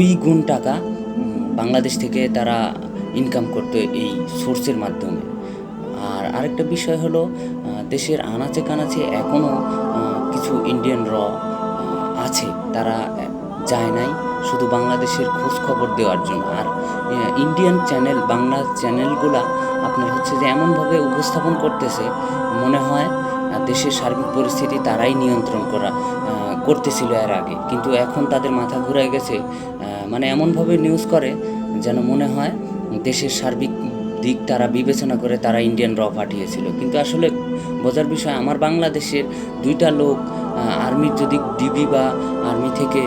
দুই গুণ টাকা বাংলাদেশ থেকে তারা ইনকাম করতো এই সোর্সের মাধ্যমে। আর আরেকটা বিষয় হলো দেশের আনাচে কানাচে এখনও কিছু ইন্ডিয়ান র আছে, তারা যায় নাই শুধু বাংলাদেশের খোঁজ খবর দেওয়ার জন্য। আর ইন্ডিয়ান চ্যানেল বাংলা চ্যানেলগুলা আপনার হচ্ছে যে এমনভাবে উপস্থাপন করতেছে, মনে হয় দেশের সার্বিক পরিস্থিতি তারাই নিয়ন্ত্রণ করা করতেছিল এর আগে। কিন্তু এখন তাদের মাথা ঘুরে গেছে মানে এমনভাবে নিউজ করে যেন মনে হয় দেশের সার্বিক দিক তারা বিবেচনা করে তারা ইন্ডিয়ান র পাঠিয়েছিল। কিন্তু আসলে বোঝার বিষয়, আমার বাংলাদেশের দুইটা লোক আর্মির যদি ডিবি বা আর্মি থেকে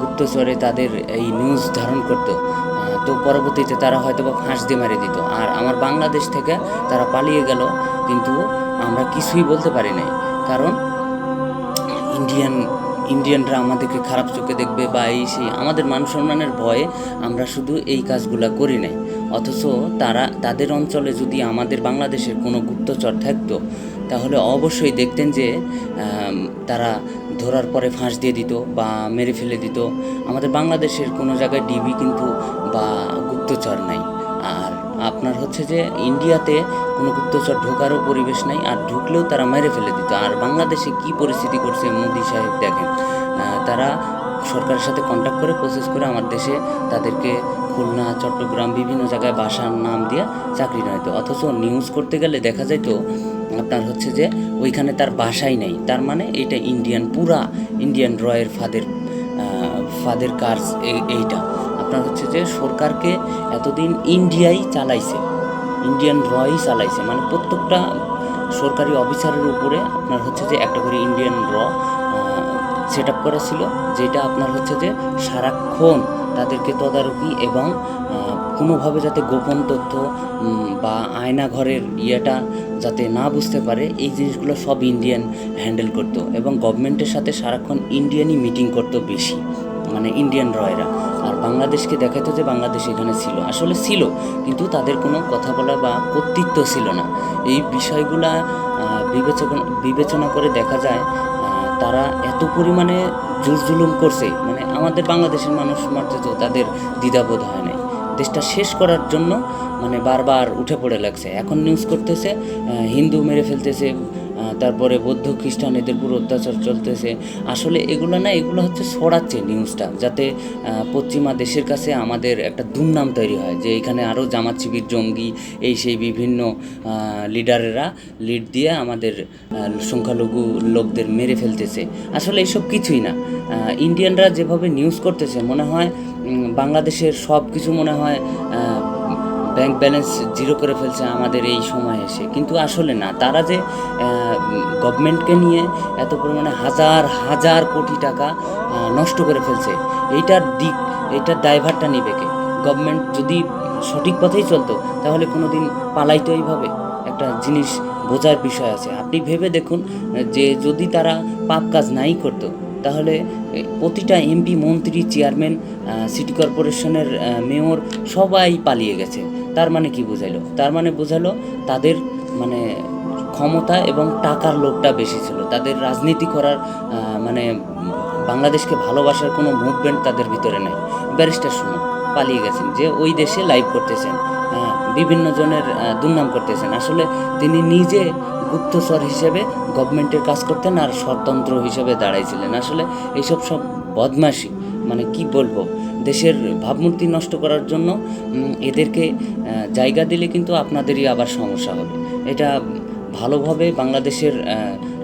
গুপ্তচরে তাদের এই নিউজ ধারণ করতো তো পরবর্তীতে তারা হয়তো বা ফাঁস দিয়ে মেরে দিত। আর আমার বাংলাদেশ থেকে তারা পালিয়ে গেল, কিন্তু আমরা কিছুই বলতে পারি নাই। কারণ ইন্ডিয়ান ইন্ডিয়ানরা আমাদেরকে খারাপ চোখে দেখবে বা এই সেই আমাদের মান সম্মানের ভয়ে আমরা শুধু এই কাজগুলা করি নাই। অথচ তারা, তাদের অঞ্চলে যদি আমাদের বাংলাদেশের কোনো গুপ্তচর থাকতো, তাহলে অবশ্যই দেখতেন যে তারা ধরার পরে ফাঁস দিয়ে দিত বা মেরে ফেলে দিত। আমাদের বাংলাদেশের কোনো জায়গায় ডিবি কিন্তু বা গুপ্তচর নাই। আর আপনার হচ্ছে যে ইন্ডিয়াতে কোনো গুপ্তচর ঢোকারও পরিবেশ নাই, আর ঢুকলেও তারা মেরে ফেলে দিত। আর বাংলাদেশে কি পরিস্থিতি করছে মোদি সাহেব দেখেন। তারা সরকারের সাথে কন্ট্যাক্ট করে প্রসেস করে আমার দেশে তাদেরকে খুলনা, চট্টগ্রাম বিভিন্ন জায়গায় বাসার নাম দিয়ে চাকরি নয় তো অথচ নিউজ করতে গেলে দেখা যায় তো আপনার হচ্ছে যে ওইখানে তার বাসাই নেই। তার মানে এটা ইন্ডিয়ান পুরা ইন্ডিয়ান রয়ের ফাদের ফাদের কাজ এইটা। আপনার হচ্ছে যে সরকারকে এতদিন ইন্ডিয়াই চালাইছে, ইন্ডিয়ান রই চালাইছে। মানে প্রত্যেকটা সরকারি অফিসারের উপরে আপনার হচ্ছে যে একটা করে ইন্ডিয়ান র সেট আপ করা ছিল, যেটা আপনার হচ্ছে যে সারাক্ষণ তাদেরকে তদারকি এবং কোনোভাবে যাতে গোপন তথ্য বা আয়না ঘরের ইয়েটা যাতে না বুঝতে পারে, এই জিনিসগুলো সব ইন্ডিয়ান হ্যান্ডেল করতো এবং গভর্নমেন্টের সাথে সারাক্ষণ ইন্ডিয়ানই মিটিং করতো বেশি। মানে ইন্ডিয়ান রয়রা আর বাংলাদেশকে দেখাতো যে বাংলাদেশ এখানে ছিল। আসলে ছিল, কিন্তু তাদের কোনো কথা বলা বা কর্তৃত্ব ছিল না। এই বিষয়গুলা বিবেচনা বিবেচনা করে দেখা যায় তারা এত পরিমাণে জুলুম করছে। মানে আমাদের বাংলাদেশের মানুষ মারতে তো তাদের দ্বিধাবোধ হয় নাই। দেশটা শেষ করার জন্য মানে বারবার উঠে পড়ে লাগছে। এখন নিউজ করতেছে হিন্দু মেরে ফেলতেছে তারপরে বৌদ্ধ খ্রিস্টান এদের পুরো অত্যাচার চলতেছে। আসলে এগুলো না, এগুলো হচ্ছে ছড়াচ্ছে নিউজটা যাতে পশ্চিমা দেশের কাছে আমাদের একটা দুর্নাম তৈরি হয়, যে এখানে আরও জামাত শিবির, জঙ্গি, এই সেই বিভিন্ন লিডারেরা লিড দিয়ে আমাদের সংখ্যালঘু লোকদের মেরে ফেলতেছে। আসলে এইসব কিছুই না। ইন্ডিয়ানরা যেভাবে নিউজ করতেছে, মনে হয় বাংলাদেশের সব কিছু মনে হয় ব্যাংক ব্যালেন্স জিরো করে ফেলছে আমাদের এই সময় এসে। কিন্তু আসলে না, তারা যে গভর্নমেন্টকে নিয়ে এত পরিমাণে হাজার হাজার কোটি টাকা নষ্ট করে ফেলছে, এইটার দিক, এইটার ড্রাইভারটা নিবে কে? গভর্নমেন্ট যদি সঠিক পথেই চলতো, তাহলে কোনো দিন পালাইতো এইভাবে একটা জিনিস বোঝার বিষয় আছে। আপনি ভেবে দেখুন, যে যদি তারা পাপ কাজ নাই করতো তাহলে প্রতিটা এমপি মন্ত্রী চেয়ারম্যান সিটি কর্পোরেশনের মেয়র সবাই পালিয়ে গেছে। তার মানে কি বোঝাইলো? তার মানে বোঝালো তাদের মানে ক্ষমতা এবং টাকার লোভটা বেশি ছিল। তাদের রাজনীতি করার মানে বাংলাদেশকে ভালোবাসার কোনো মুভমেন্ট তাদের ভিতরে নাই। ব্যারিস্টার সুমন পালিয়ে গেছেন, যে ওই দেশে লাইভ করতেছেন। বিভিন্ন জনের দুর্নাম করতেছেন। আসলে তিনি নিজে গুপ্তচর হিসেবে গভর্নমেন্টের কাজ করতেন আর স্বতন্ত্র হিসেবে দাঁড়াইছিলেন। আসলে এইসব সব বদমাশি মানে কি বলব? দেশের ভাবমূর্তি নষ্ট করার জন্য এদেরকে জায়গা দিলে কিন্তু আপনাদেরই আবার সমস্যা হবে। এটা ভালোভাবে বাংলাদেশের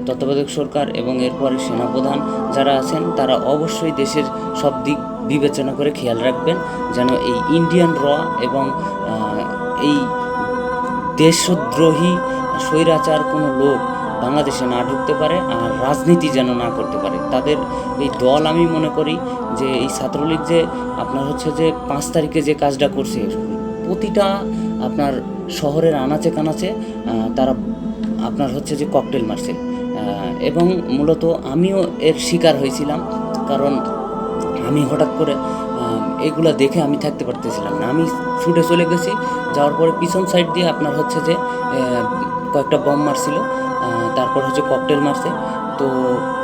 তত্ত্বাবধায়ক সরকার এবং এরপরে সেনাপ্রধান যারা আছেন, তারা অবশ্যই দেশের সব দিক বিবেচনা করে খেয়াল রাখবেন যেন এই ইন্ডিয়ান র এবং এই দেশদ্রোহী, স্বৈরাচার কোনো লোক বাংলাদেশে না ঢুকতে পারে আর রাজনীতি যেন না করতে পারে। তাদের এই দল আমি মনে করি যে এই ছাত্রলীগ যে আপনার হচ্ছে যে পাঁচ তারিখে যে কাজটা করছে, প্রতিটা আপনার শহরের আনাচে কানাচে তারা আপনার হচ্ছে যে ককটেল মারছে। এবং মূলত আমিও এর শিকার হয়েছিলাম, কারণ আমি হঠাৎ করে এগুলো দেখে আমি থাকতে পারতেছিলাম না। আমি ছুটে চলে গেছি, যাওয়ার পরে পিছন সাইড দিয়ে আপনার হচ্ছে যে কয়েকটা বম মারছিল তারপর হচ্ছে ককটেল মারছে। তো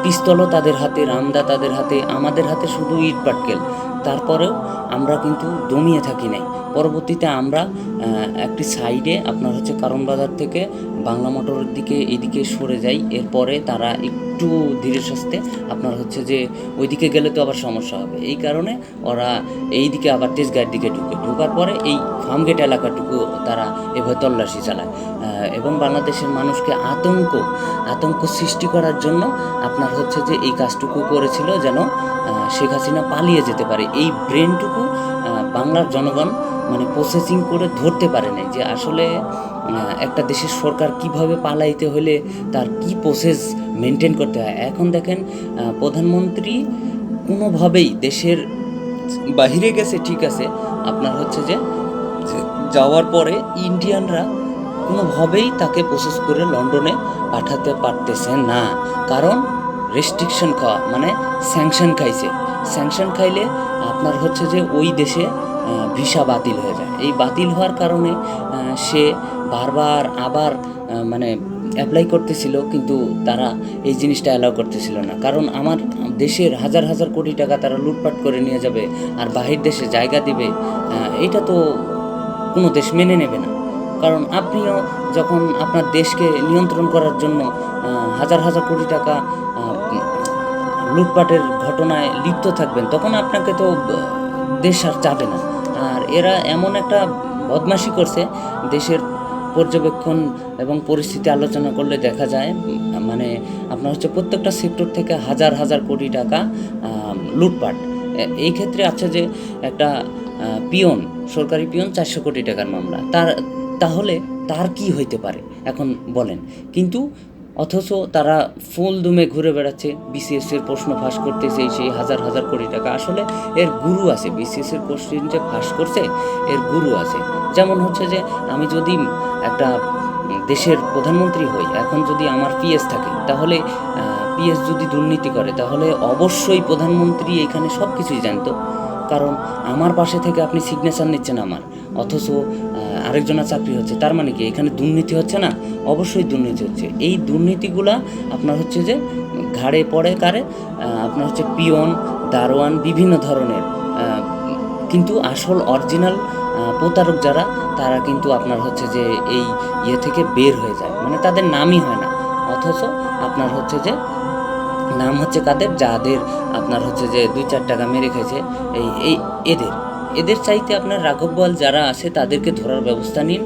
পিস্তলও তাদের হাতে, রামদা তাদের হাতে, আমাদের হাতে শুধু ইট পাটকেল। তারপরেও আমরা কিন্তু দমিয়ে থাকি নাই। পরবর্তীতে আমরা একটি সাইডে আপনার হচ্ছে কারণ বাজার থেকে বাংলা মোটরের দিকে, এদিকে সরে যাই। এরপরে তারা একটু ধীরে সুস্থে আপনার হচ্ছে যে ওইদিকে গেলে তো আবার সমস্যা হবে। এই কারণে ওরা এই দিকে আবার তেজগাঁয়ের দিকে ঢুকে। ঢোকার পরে এই ফার্মগেট এলাকাটুকু তারা এভাবে তল্লাশি চালায়। এবং বাংলাদেশের মানুষকে আতঙ্ক আতঙ্ক সৃষ্টি করার জন্য আপনার হচ্ছে যে এই কাজটুকু করেছিল যেন শেখ হাসিনা পালিয়ে যেতে পারে। এই ব্রেনটুকু বাংলার জনগণ মানে প্রসেসিং করে ধরতে পারে নাই যে আসলে একটা দেশের সরকার কীভাবে পালাইতে হলে তার কি প্রসেস মেনটেন করতে হয়। এখন দেখেন প্রধানমন্ত্রী কোনোভাবেই দেশের বাহিরে গেছে, ঠিক আছে, আপনার হচ্ছে যে যাওয়ার পরে ইন্ডিয়ানরা কোনোভাবেই তাকে প্রসেস করে লন্ডনে পাঠাতে পারতেছে না। কারণ রেস্ট্রিকশন খাওয়া মানে স্যাংশন খাইছে। স্যাংশন খাইলে আপনার হচ্ছে যে ওই দেশে ভিসা বাতিল হয়ে যায়। এই বাতিল হওয়ার কারণে সে বারবার আবার মানে অ্যাপ্লাই করতেছিল, কিন্তু তারা এই জিনিসটা অ্যালাউ করতেছিল না। কারণ আমার দেশের হাজার হাজার কোটি টাকা তারা লুটপাট করে নিয়ে যাবে আর বাহির দেশে জায়গা দিবে এটা তো কোনো দেশ মেনে নেবে না। কারণ আপনিও যখন আপনার দেশকে নিয়ন্ত্রণ করার জন্য হাজার হাজার কোটি টাকা লুটপাটের ঘটনায় লিপ্ত থাকবেন, তখন আপনাকে তো দেশ আর চাবে না। আর এরা এমন একটা বদমাশি করছে, দেশের পর্যবেক্ষণ এবং পরিস্থিতি আলোচনা করলে দেখা যায় মানে আপনার হচ্ছে প্রত্যেকটা সেক্টর থেকে হাজার হাজার কোটি টাকা লুটপাট। এই ক্ষেত্রে আছে যে একটা পিয়ন, সরকারি পিয়ন চারশো কোটি টাকার মামলা। তার, তাহলে তার কি হইতে পারে? এখন বলেন। কিন্তু অথচ তারা ফুল দুমে ঘুরে বেড়াচ্ছে। বিসিএস এর প্রশ্ন ফাঁস করতেছে সেই হাজার হাজার কোটি টাকা। আসলে এর গুরু আছে। বিসিএস এর কোশ্চেন যে ফাঁস করছে, এর গুরু আছে। যেমন হচ্ছে যে, আমি যদি একটা দেশের প্রধানমন্ত্রী হই, এখন যদি আমার পিএস থাকে, তাহলে পিএস যদি দুর্নীতি করে, তাহলে অবশ্যই প্রধানমন্ত্রী এখানে সব কিছুই জানতো। কারণ আমার পাশে থেকে আপনি সিগনেচার নিচ্ছেন আমার। অথচ আরেকজনের চাকরি হচ্ছে। তার মানে কি? এখানে দুর্নীতি হচ্ছে না? অবশ্যই দুর্নীতি হচ্ছে। এই দুর্নীতিগুলা আপনার হচ্ছে যে ঘাড়ে পড়ে কারে আপনার হচ্ছে পিয়ন, দারোয়ান, বিভিন্ন ধরনের কিন্তু আসল অরিজিনাল প্রতারক যারা, তারা কিন্তু আপনার হচ্ছে যে এই ইয়ে থেকে বের হয়ে যায়। মানে তাদের নামই হয় না। অথচ আপনার হচ্ছে যে নাম হচ্ছে কাদের? যাদের আপনার হচ্ছে যে দুই চার টাকা মেরে খেয়েছে এই এই এদের। এদের চাইতে আপনার রাঘব বল যারা আছে, তাদেরকে ধরার ব্যবস্থা নিন।